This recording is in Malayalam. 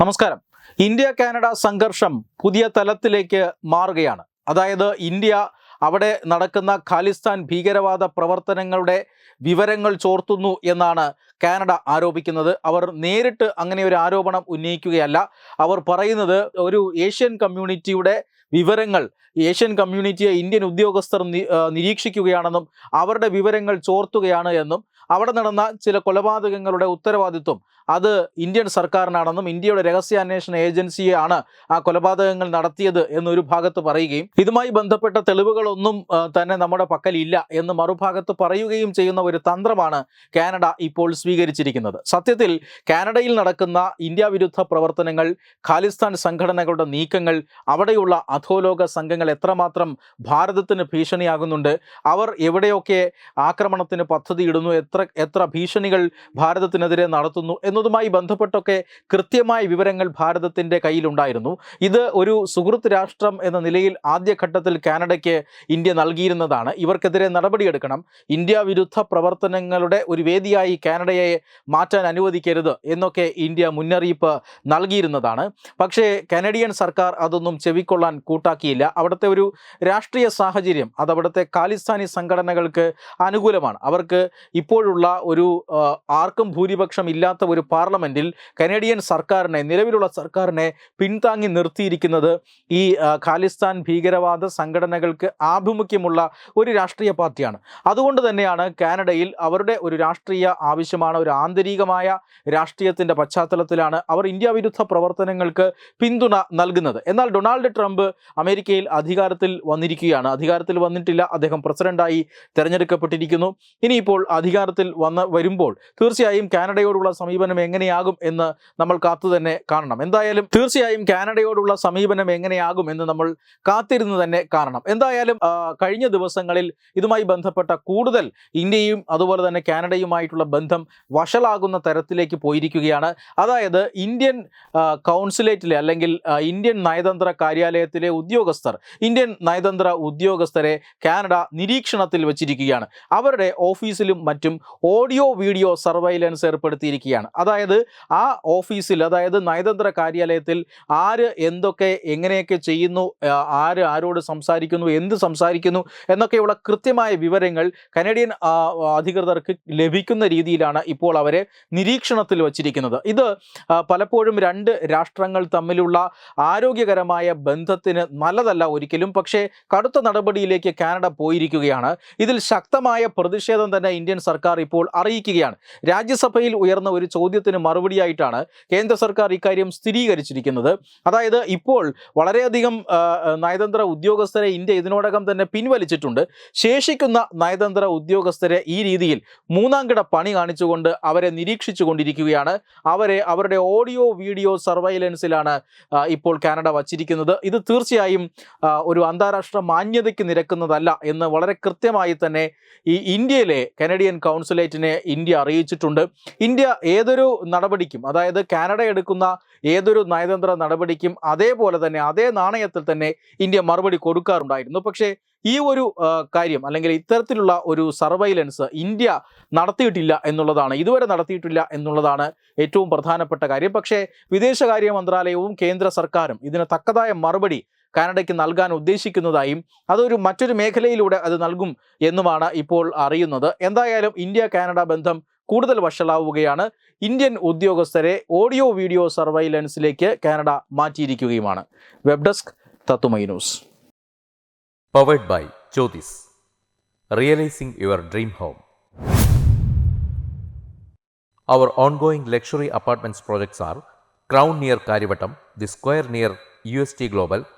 നമസ്കാരം. ഇന്ത്യ കാനഡ സംഘർഷം പുതിയ തലത്തിലേക്ക് മാറുകയാണ്. അതായത് ഇന്ത്യ അവിടെ നടക്കുന്ന ഖാലിസ്ഥാൻ ഭീകരവാദ പ്രവർത്തനങ്ങളുടെ വിവരങ്ങൾ ചോർത്തുന്നു എന്നാണ് കാനഡ ആരോപിക്കുന്നത്. അവർ നേരിട്ട് അങ്ങനെ ഒരു ആരോപണം ഉന്നയിക്കുകയല്ല. അവർ പറയുന്നത് ഒരു ഏഷ്യൻ കമ്മ്യൂണിറ്റിയുടെ വിവരങ്ങൾ ഏഷ്യൻ കമ്മ്യൂണിറ്റിയെ ഇന്ത്യൻ ഉദ്യോഗസ്ഥർ നിരീക്ഷിക്കുകയാണെന്നും അവരുടെ വിവരങ്ങൾ ചോർത്തുകയാണ് എന്നും അവിടെ നടന്ന ചില കൊലപാതകങ്ങളുടെ ഉത്തരവാദിത്വം അത് ഇന്ത്യൻ സർക്കാരിനാണെന്നും ഇന്ത്യയുടെ രഹസ്യാന്വേഷണ ഏജൻസിയാണ് ആ കൊലപാതകങ്ങൾ നടത്തിയത് എന്നൊരു ഭാഗത്ത് പറയുകയും ഇതുമായി ബന്ധപ്പെട്ട തെളിവുകളൊന്നും തന്നെ നമ്മുടെ പക്കലില്ല എന്ന് മറുഭാഗത്ത് പറയുകയും ചെയ്യുന്ന ഒരു തന്ത്രമാണ് കാനഡ ഇപ്പോൾ സ്വീകരിച്ചിരിക്കുന്നത്. സത്യത്തിൽ കാനഡയിൽ നടക്കുന്ന ഇന്ത്യ വിരുദ്ധ പ്രവർത്തനങ്ങൾ ഖാലിസ്ഥാൻ സംഘടനകളുടെ നീക്കങ്ങൾ അവിടെയുള്ള അധോലോക സംഘങ്ങൾ എത്രമാത്രം ഭാരതത്തിന് ഭീഷണിയാകുന്നുണ്ട് അവർ എവിടെയൊക്കെ ആക്രമണത്തിന് പദ്ധതിയിടുന്നു എത്ര എത്ര എത്ര ഭീഷണികൾ ഭാരതത്തിനെതിരെ നടത്തുന്നു എന്നതുമായി ബന്ധപ്പെട്ടൊക്കെ കൃത്യമായ വിവരങ്ങൾ ഭാരതത്തിന്റെ കയ്യിലുണ്ടായിരുന്നു. ഇത് ഒരു സുഹൃത്ത് രാഷ്ട്രം എന്ന നിലയിൽ ആദ്യഘട്ടത്തിൽ കാനഡയ്ക്ക് ഇന്ത്യ നൽകിയിരുന്നതാണ്. ഇവർക്കെതിരെ നടപടിയെടുക്കണം. ഇന്ത്യ വിരുദ്ധ പ്രവർത്തനങ്ങളുടെ ഒരു വേദിയായി കാനഡയെ മാറ്റാൻ അനുവദിക്കരുത് എന്നൊക്കെ ഇന്ത്യ മുന്നറിയിപ്പ് നൽകിയിരുന്നതാണ്. പക്ഷേ കനഡിയൻ സർക്കാർ അതൊന്നും ചെവിക്കൊള്ളാൻ കൂട്ടാക്കിയില്ല. അവിടുത്തെ ഒരു രാഷ്ട്രീയ സാഹചര്യം അത് അവിടുത്തെ ഖാലിസ്ഥാനി സംഘടനകൾക്ക് അനുകൂലമാണ്. അവർക്ക് ഇപ്പോഴുള്ള ഒരു ആർക്കും ഭൂരിപക്ഷം ഇല്ലാത്ത ഒരു പാർലമെന്റിൽ കനേഡിയൻ സർക്കാരിനെ നിലവിലുള്ള സർക്കാരിനെ പിൻതാങ്ങി നിർത്തിയിരിക്കുന്നത് ഈ ഖാലിസ്ഥാൻ ഭീകരവാദ സംഘടനകൾക്ക് ആഭിമുഖ്യമുള്ള ഒരു രാഷ്ട്രീയ പാർട്ടിയാണ്. അതുകൊണ്ട് തന്നെയാണ് കാനഡയിൽ അവരുടെ ഒരു രാഷ്ട്രീയ ആവശ്യമാണ് ഒരു ആന്തരികമായ രാഷ്ട്രീയത്തിന്റെ പശ്ചാത്തലത്തിലാണ് അവർ ഇന്ത്യ വിരുദ്ധ പ്രവർത്തനങ്ങൾക്ക് പിന്തുണ നൽകുന്നത്. എന്നാൽ ഡൊണാൾഡ് ട്രംപ് അമേരിക്കയിൽ അധികാരത്തിൽ വന്നിരിക്കുകയാണ്. അധികാരത്തിൽ വന്നിട്ടില്ല. അദ്ദേഹം പ്രസിഡന്റായി തിരഞ്ഞെടുക്കപ്പെട്ടിരിക്കുന്നു. ഇനിയിപ്പോൾ അധികാരത്തിൽ വന്ന് വരുമ്പോൾ തീർച്ചയായും കാനഡയോടുള്ള സമീപനം എങ്ങനെയാകും എന്ന് നമ്മൾ കാത്തു തന്നെ കാണണം. എന്തായാലും തീർച്ചയായും കാനഡയോടുള്ള സമീപനം എങ്ങനെയാകും എന്ന് നമ്മൾ കാത്തിരുന്ന് തന്നെ കാണണം. എന്തായാലും കഴിഞ്ഞ ദിവസങ്ങളിൽ ഇതുമായി ബന്ധപ്പെട്ട കൂടുതൽ ഇന്ത്യയും അതുപോലെ തന്നെ കാനഡയുമായിട്ടുള്ള ബന്ധം വഷളാകുന്ന തരത്തിലേക്ക് പോയിരിക്കുകയാണ്. അതായത് ഇന്ത്യൻ കൗൺസിലേറ്റിലെ അല്ലെങ്കിൽ ഇന്ത്യൻ നയതന്ത്ര കാര്യാലയത്തിലെ ഉദ്യോഗസ്ഥർ ഇന്ത്യൻ നയതന്ത്ര ഉദ്യോഗസ്ഥരെ കാനഡ നിരീക്ഷണത്തിൽ വച്ചിരിക്കുകയാണ്. അവരുടെ ഓഫീസിലും മറ്റും ഓഡിയോ വീഡിയോ സർവൈലൻസ് ഏർപ്പെടുത്തിയിരിക്കുകയാണ്. അതായത് ആ ഓഫീസിൽ അതായത് നയതന്ത്ര കാര്യാലയത്തിൽ ആര് എന്തൊക്കെ എങ്ങനെയൊക്കെ ചെയ്യുന്നു ആര് ആരോട് സംസാരിക്കുന്നു എന്ത് സംസാരിക്കുന്നു എന്നൊക്കെയുള്ള കൃത്യമായ വിവരങ്ങൾ കനേഡിയൻ അധികൃതർക്ക് ലഭിക്കുന്ന രീതിയിലാണ് ഇപ്പോൾ അവരെ നിരീക്ഷണത്തിൽ വച്ചിരിക്കുന്നത്. ഇത് പലപ്പോഴും രണ്ട് രാഷ്ട്രങ്ങൾ തമ്മിലുള്ള ആരോഗ്യകരമായ ബന്ധത്തിന് നല്ലതല്ല ഒരിക്കലും. പക്ഷേ കടുത്ത നടപടിയിലേക്ക് കാനഡ പോയിരിക്കുകയാണ്. ഇതിൽ ശക്തമായ പ്രതിഷേധം തന്നെ ഇന്ത്യൻ സർക്കാർ ഇപ്പോൾ അറിയിക്കുകയാണ്. രാജ്യസഭയിൽ ഉയർന്ന ഒരു ചോദ്യത്തിന് മറുപടിയായിട്ടാണ് കേന്ദ്ര സർക്കാർ ഇക്കാര്യം സ്ഥിരീകരിച്ചിരിക്കുന്നത്. അതായത് ഇപ്പോൾ വളരെയധികം നയതന്ത്ര ഉദ്യോഗസ്ഥരെ ഇന്ത്യ ഇതിനോടകം തന്നെ പിൻവലിച്ചിട്ടുണ്ട്. ശേഷിക്കുന്ന നയതന്ത്ര ഉദ്യോഗസ്ഥരെ ഈ രീതിയിൽ മൂന്നാം കിട പണി കാണിച്ചുകൊണ്ട് അവരെ നിരീക്ഷിച്ചു കൊണ്ടിരിക്കുകയാണ് അവരെ അവരുടെ ഓഡിയോ വീഡിയോ സർവൈലൻസിലാണ് ഇപ്പോൾ കാനഡ വച്ചിരിക്കുന്നത്. ഇത് തീർച്ചയായും ഒരു അന്താരാഷ്ട്ര മാന്യതയ്ക്ക് നിരക്കുന്നതല്ല എന്ന് വളരെ കൃത്യമായി തന്നെ ഈ ഇന്ത്യയിലെ കനഡിയൻ കൗൺസുലേറ്റിനെ ഇന്ത്യ അറിയിച്ചിട്ടുണ്ട്. ഇന്ത്യ ഏതൊരു നടപടിക്കും അതായത് കാനഡ എടുക്കുന്ന ഏതൊരു നയതന്ത്ര നടപടിക്കും അതേപോലെ തന്നെ അതേ നാണയത്തിൽ തന്നെ ഇന്ത്യ മറുപടി കൊടുക്കാറുണ്ടായിരുന്നു. പക്ഷേ ഈ ഒരു കാര്യം അല്ലെങ്കിൽ ഇത്തരത്തിലുള്ള ഒരു സർവൈലൻസ് ഇന്ത്യ നടത്തിയിട്ടില്ല എന്നുള്ളതാണ് ഇതുവരെ നടത്തിയിട്ടില്ല എന്നുള്ളതാണ് ഏറ്റവും പ്രധാനപ്പെട്ട കാര്യം. പക്ഷേ വിദേശകാര്യ മന്ത്രാലയവും കേന്ദ്ര സർക്കാരും ഇതിന് തക്കതായ മറുപടി കാനഡയ്ക്ക് നൽകാൻ ഉദ്ദേശിക്കുന്നതായും അതൊരു മറ്റൊരു മേഖലയിലൂടെ അത് നൽകും എന്നുമാണ് ഇപ്പോൾ അറിയുന്നത്. എന്തായാലും ഇന്ത്യ കാനഡ ബന്ധം കൂടുതൽ വഷളാവുകയാണ്. ഇന്ത്യൻ ഉദ്യോഗസ്ഥരെ ഓഡിയോ വീഡിയോ സർവൈലൻസിലേക്ക് കാനഡ മാറ്റിയിരിക്കുകയുമാണ്. വെബ് ഡെസ്ക് തത്തുമൈ news. Powered by Jyothis realising your dream home our ongoing luxury apartments projects R crown near Kariavattom the square near U S T Crown